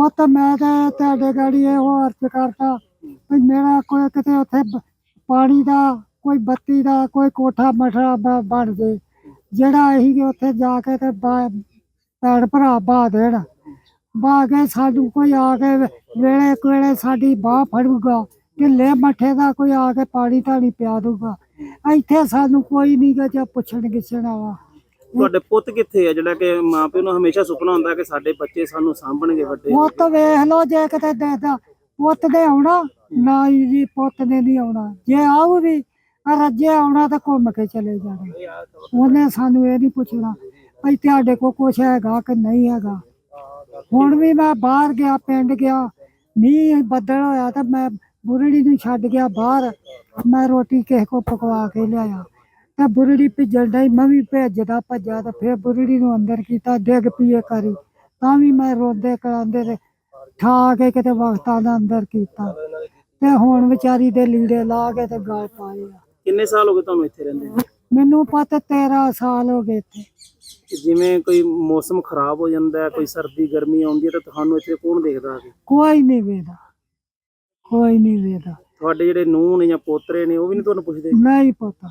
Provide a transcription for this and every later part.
ਪੁੱਤ, ਮੈਂ ਤਾਂ ਤੁਹਾਡੇ ਗਾੜੀ ਇਹੋ ਉਹ ਅਰਜ਼ ਕਰਦਾ ਵੀ ਮੇਰਾ ਕੋਈ ਕਿਤੇ ਉੱਥੇ ਬ- ਪਾਣੀ ਦਾ, ਕੋਈ ਬੱਤੀ ਦਾ, ਕੋਈ ਕੋਠਾ ਮਠਰਾ ਬ- ਬਣ ਜੇ। ਜਿਹੜਾ ਅਸੀਂ ਉੱਥੇ ਜਾ ਕੇ ਤੇ ਬਾ- ਭੈਣ ਭਰਾ ਬਾ ਦੇਣ। ਬਾ ਕੇ ਸਾਨੂੰ ਕੋਈ ਆ ਕੇ ਵੇਲੇ ਕੋਲੇ ਸਾਡੀ ਬਾਹ ਫੜੂਗਾ ਢਿੱਲੇ ਮੱਠੇ ਦਾ ਕੋਈ ਆ ਕੇ ਪਾਣੀ ਧਾਣੀ ਪਿਆ ਦੂਗਾ ਇੱਥੇ ਸਾਨੂੰ ਕੋਈ ਨਹੀਂ ਗਾ ਜੇ ਪੁੱਛਣ ਗਿੱਛਣ ਵਾ ਤੁਹਾਡੇ ਪੁੱਤ ਕਿੱਥੇ ਆ? ਜਿਹੜਾ ਕਿ ਮਾਪਿਓ ਨੂੰ ਹਮੇਸ਼ਾ ਸੁਪਨਾ ਹੁੰਦਾ ਕਿ ਸਾਡੇ ਬੱਚੇ ਸਾਨੂੰ ਸਾਂਭਣਗੇ ਵੱਡੇ ਹੋ ਪੁੱਤ ਵੇਖ ਲੋ ਜੇ ਕਿਤੇ ਦੇਖਦਾ ਪੁੱਤ ਨੇ ਆਉਣਾ, ਨਾ ਹੀ ਜੀ ਪੁੱਤ ਨੇ ਨਹੀਂ ਆਉਣਾ। ਜੇ ਆਊ ਵੀ ਰੱਜੇ ਆਉਣਾ ਤਾਂ ਘੁੰਮ ਕੇ ਚਲੇ ਜਾਣਾ। ਉਹਨੇ ਸਾਨੂੰ ਇਹ ਨਹੀਂ ਪੁੱਛਣਾ ਭਈ ਤੁਹਾਡੇ ਕੋਲ ਕੁਛ ਹੈਗਾ ਕਿ ਨਹੀਂ ਹੈਗਾ। ਹੁਣ ਵੀ ਮੈਂ ਬਾਹਰ ਗਿਆ, ਪਿੰਡ ਗਿਆ, ਮੀਂਹ ਬੱਦਲ ਹੋਇਆ ਤਾਂ ਮੈਂ ਬੁਰੜੀ ਨੂੰ ਛੱਡ ਗਿਆ ਬਾਹਰ। ਮੈਂ ਰੋਟੀ ਕਿਸੇ ਕੋ ਪਕਵਾ ਕੇ ਲਿਆਇਆ। ਤੇ ਬੁਰੜੀ ਭਿੱਜਣ ਡਈ ਮੈਂ ਵੀ ਭੇਜਦਾ ਭੱਜਾ ਤੇ ਫਿਰ ਬੁਰੜੀ ਨੂੰ ਅੰਦਰ ਕੀਤਾ ਡਿੱਗ ਪੀਏ ਕਰੀ ਤਾਂ ਵੀ ਮੈਂ ਰੋਂਦੇ ਕਰਾਂਦੇ ਤੇ ਠਾ ਕੇ ਕਿਤੇ ਵਕਤਾਂ ਦਾ ਅੰਦਰ ਕੀਤਾ। ਤੇ ਹੁਣ ਵਿਚਾਰੀ ਦੇ ਲੀੜੇ ਲਾ ਕੇ ਤੇ ਗਾਲ ਪਾਏ ਆ। ਕਿੰਨੇ ਸਾਲ ਹੋ ਗਏ ਤੁਹਾਨੂੰ ਇੱਥੇ ਰਹਿੰਦੇ ਨੂੰ? ਮੈਨੂੰ ਪਤਾ 13 ਸਾਲ ਹੋ ਗਏ ਇੱਥੇ। ਕਿ ਜਿਵੇਂ ਕੋਈ ਮੌਸਮ ਖਰਾਬ ਹੋ ਜਾਂਦਾ ਹੈ ਕੋਈ ਸਰਦੀ ਗਰਮੀ ਆਉਂਦੀ ਹੈ ਤਾਂ ਤੁਹਾਨੂੰ ਇੱਥੇ ਕੌਣ ਦੇਖਦਾ ਕੇ? ਕੋਈ ਨਹੀਂ ਵੇਦਾ ਕੋਈ ਨਹੀਂ ਵੇਦਾ ਤੁਹਾਡੇ ਜਿਹੜੇ ਨੂੰਹ ਨੇ ਜਾਂ ਪੋਤਰੇ ਨੇ ਉਹ ਵੀ ਨਹੀਂ ਤੁਹਾਨੂੰ ਪੁੱਛਦੇ? ਨਹੀਂ ਪਤਾ।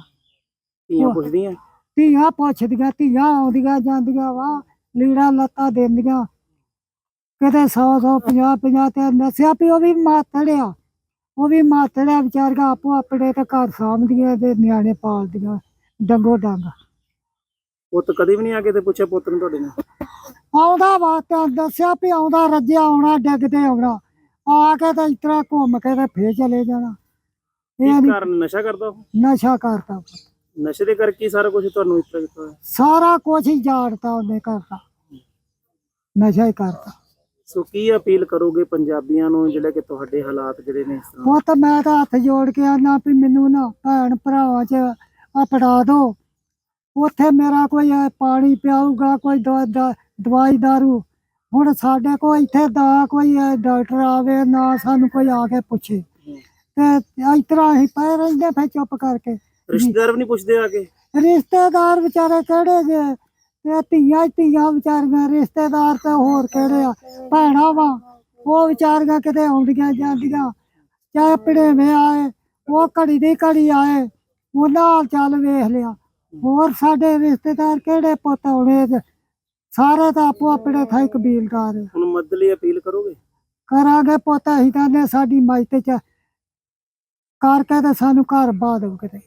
ਧੀਆਂ ਪੁੱਛਦੀਆਂ। ਧੀਆਂ ਪੁੱਛਦੀਆਂ ਧੀਆਂ ਆਉਂਦੀਆਂ ਜਾਂਦੀਆਂ ਵਾ ਲੀੜਾ ਲੱਤਾ ਦਿੰਦੀਆਂ। ਕਿਤੇ 100 100 50 50 ਤੇ ਨਸਿਆ ਵੀ ਉਹ ਵੀ ਮਾਤੜਿਆ ਉਹ ਵੀ ਮਾਤੜਿਆ ਵਿਚਾਰੀਆਂ ਆਪੋ ਆਪਣੇ ਤੇ ਘਰ ਸਾਂਭਦੀਆਂ ਤੇ ਨਿਆਣੇ ਪਾਲਦੀਆਂ ਡੰਗੋ ਡੰਗ। ਪੁੱਤ ਕਦੇ ਵੀ ਨਹੀਂ ਆ ਕੇ ਤੇ ਪੁੱਛਿਆ ਪੁੱਤ ਨੂੰ ਤੁਹਾਡੇ ਨੇ ਆਉਂਦਾ ਵਾ ਤਾਂ ਦੱਸਿਆ ਵੀ ਆਉਂਦਾ ਰੱਜਿਆ ਆਉਣਾ ਡਿੱਗਦੇ ਆਉਣਾ। ਆ ਕੇ ਤਾਂ ਇਸ ਤਰ੍ਹਾਂ ਘੁੰਮ ਕੇ ਤੇ ਫੇਰ ਚਲੇ ਜਾਣਾ। ਇਹ ਕਾਰਨ ਨਸ਼ਾ ਕਰਦਾ ਉਹ? ਨਸ਼ਾ ਕਰਦਾ। ਨਸ਼ੇ ਦੇ ਕਰਕੇ ਹੀ ਸਾਰਾ ਕੁਝ ਤੁਹਾਨੂੰ ਇਸ ਤਰ੍ਹਾਂ ਕੀਤਾ ਹੋਇਆ। ਸਾਰਾ ਕੁਝ ਹੀ ਜਾਣਦਾ ਉਹਨੇ ਕਰਦਾ ਨਸ਼ਾ ਹੀ ਕਰਦਾ ਸੋ ਕੀ ਅਪੀਲ ਕਰੋਗੇ ਪੰਜਾਬੀਆਂ ਨੂੰ ਜਿਹੜੇ ਕਿ ਤੁਹਾਡੇ ਹਾਲਾਤ ਜਿਹੜੇ ਨੇ ਇਸ ਤਰ੍ਹਾਂ? ਉਹ ਤਾਂ ਮੈਂ ਤਾਂ ਹੱਥ ਜੋੜ ਕੇ ਆਨਾ ਵੀ ਮੈਨੂੰ ਨਾ ਭੈਣ ਭਰਾਵਾਂ 'ਚ ਆਪੜਾ ਦੋ। ਉੱਥੇ ਮੇਰਾ ਕੋਈ ਇਹ ਪਾਣੀ ਪਿਆਊਗਾ ਕੋਈ ਦਵਾ- ਦਾ- ਦਵਾਈ ਦਾਰੂ। ਹੁਣ ਸਾਡੇ ਕੋਲ ਇੱਥੇ ਦਾ ਕੋਈ ਇਹ ਡਾਕਟਰ ਆਵੇ ਨਾ ਸਾਨੂੰ ਕੋਈ ਆ ਕੇ ਪੁੱਛੇ। ਤੇ ਇਸ ਤਰ੍ਹਾਂ ਹੀ ਪਏ ਰਹਿੰਦੇ ਫੇ ਚੁੱਪ ਕਰਕੇ। ਰਿਸ਼ਤੇਦਾਰ ਵੀ ਨਹੀਂ ਪੁੱਛਦੇ ਆ ਕੇ? ਰਿਸ਼ਤੇਦਾਰ ਵਿਚਾਰੇ ਕਿਹੜੇ ਜੇ? ਤੇ ਧੀਆਂ ਧੀਆਂ ਵਿਚਾਰੀਆਂ ਰਿਸ਼ਤੇਦਾਰ ਤੇ ਹੋਰ ਕਿਹੜੇ ਆ? ਭੈਣਾਂ ਵਾ ਉਹ ਵਿਚਾਰੀਆਂ ਕਿਤੇ ਆਉਂਦੀਆਂ ਜਾਂਦੀਆਂ ਚਾਹੇ ਪੜੇਵੇਂ ਆਏ ਉਹ ਘੜੀ ਦੀ ਘੜੀ ਆਏ ਉਹਨਾਂ ਹਾਲ ਚਾਲ ਵੇਖ ਲਿਆ। ਹੋਰ ਸਾਡੇ ਰਿਸ਼ਤੇਦਾਰ ਕਿਹੜੇ ਪੁੱਤ ਆਉਣੇ ਤੇ ਸਾਰੇ ਤਾਂ ਆਪੋ ਆਪਣੇ ਥਾਈ ਕਬੀਲਦਾਰ ਆ। ਹੁਣ ਮਦਦ ਲਈ ਅਪੀਲ ਕਰੋਗੇ? ਕਰਾਂਗੇ ਪੁੱਤ ਅਸੀਂ ਤਾਂ ਨੇ ਸਾਡੀ ਮਾਈਤ ਚ ਕਰਕੇ ਤੇ ਸਾਨੂੰ ਘਰ ਬਾਦ ਕਿਤੇ।